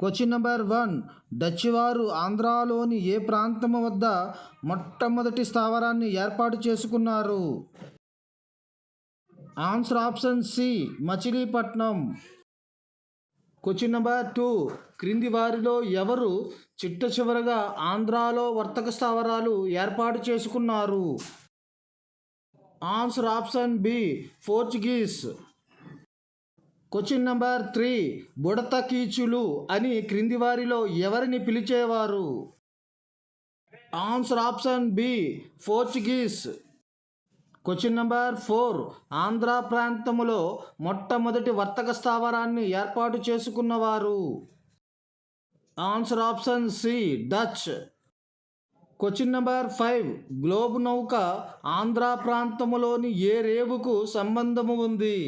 Question number one Dutch వారు ఆంధ్రాలోని ఏ ప్రాంతం వద్ద మొట్టమొదటి స్థావరాన్ని ఏర్పాటు చేసుకున్నారు? Answer option C Machilipatnam question number two క్రింది వారిలో ఎవరు చిట్ట చివరగా ఆంధ్రాలో వర్తక స్థావరాలు ఏర్పాటు చేసుకున్నారు? Answer option B Portuguese question number three బుడత కీచులు అని క్రింది వారిలో ఎవరిని పిలిచేవారు? Answer option B Portuguese question number four Andhra ప్రాంతములో మొట్టమొదటి వర్తక స్థావరాన్ని ఏర్పాటు చేసుకున్నవారు? Answer option C Dutch question number five globe నౌక ఆంధ్ర ప్రాంతములోని ఏ రేవుకు సంబంధము ఉంది?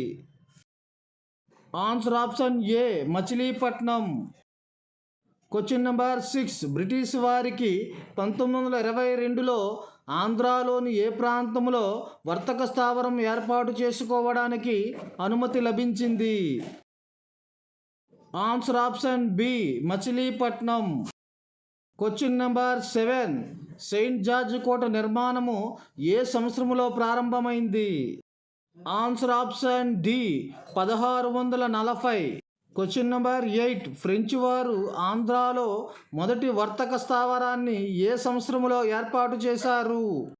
Answer option A Machilipatnam. Question number six British వారికి పంతొమ్మిది వందల ఇరవై రెండులో ఆంధ్రాలోని ఏ ప్రాంతంలో వర్తక స్థావరం ఏర్పాటు చేసుకోవడానికి అనుమతి లభించింది? Answer option B Machilipatnam. Question number seven Saint George కోట నిర్మాణము ఏ సంవత్సరంలో ప్రారంభమైంది? ఆన్సర్ ఆప్షన్ డి పదహారు వందల నలభై క్వశ్చన్ నెంబర్ ఎయిట్ ఫ్రెంచ్ వారు ఆంధ్రాలో మొదటి వర్తక స్థావరాన్ని ఏ సంవత్సరంలో ఏర్పాటు చేశారు?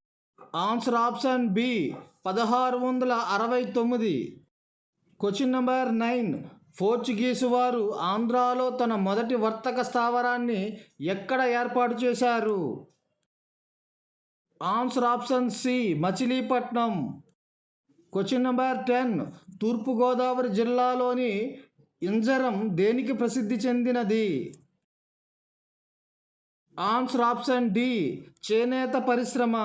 ఆన్సర్ ఆప్షన్ బి పదహారు వందల అరవై తొమ్మిది. క్వశ్చన్ నెంబర్ నైన్ పోర్చుగీసు వారు ఆంధ్రాలో తన మొదటి వర్తక స్థావరాన్ని ఎక్కడ ఏర్పాటు చేశారు? Answer option C Machilipatnam. Question number ten తూర్పుగోదావరి జిల్లాలోని ఇంజరం దేనికి ప్రసిద్ధి చెందినది? ఆన్సర్ ఆప్షన్ డి చేనేత పరిశ్రమ.